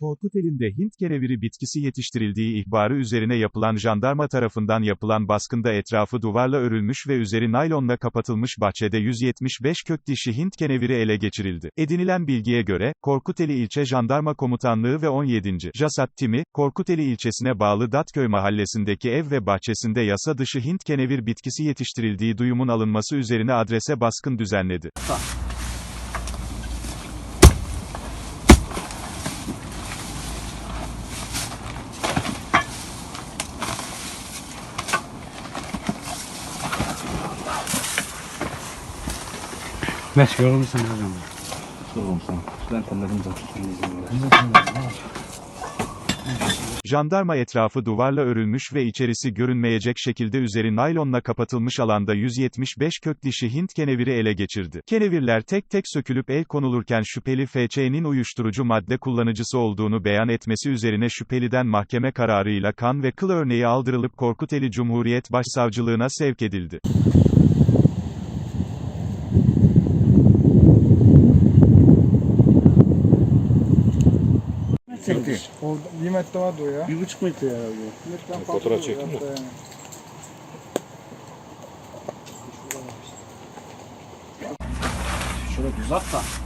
Korkuteli'nde Hint kereviri bitkisi yetiştirildiği ihbarı üzerine yapılan jandarma tarafından yapılan baskında etrafı duvarla örülmüş ve üzeri naylonla kapatılmış bahçede 175 kök dişi Hint keneviri ele geçirildi. Edinilen bilgiye göre, Korkuteli İlçe Jandarma Komutanlığı ve 17. JASAT timi, Korkuteli ilçesine bağlı Datköy mahallesindeki ev ve bahçesinde yasa dışı Hint kenevir bitkisi yetiştirildiği duyumun alınması üzerine adrese baskın düzenledi. Meşgul olmuşsun hocam. Sana. Ben tellerim zaten. Jandarma etrafı duvarla örülmüş ve içerisi görünmeyecek şekilde üzeri naylonla kapatılmış alanda 175 kök dişi Hint keneviri ele geçirdi. Kenevirler tek tek sökülüp el konulurken şüpheli FÇ'nin uyuşturucu madde kullanıcısı olduğunu beyan etmesi üzerine şüpheliden mahkeme kararıyla kan ve kıl örneği aldırılıp Korkuteli Cumhuriyet Başsavcılığına sevk edildi. Çekti. Orada bir metre vardı o ya. Bir buçuk metre herhalde. Metreden fazla Fotoğraf olur çektin mi? hatta yani. Şöyle düz at da.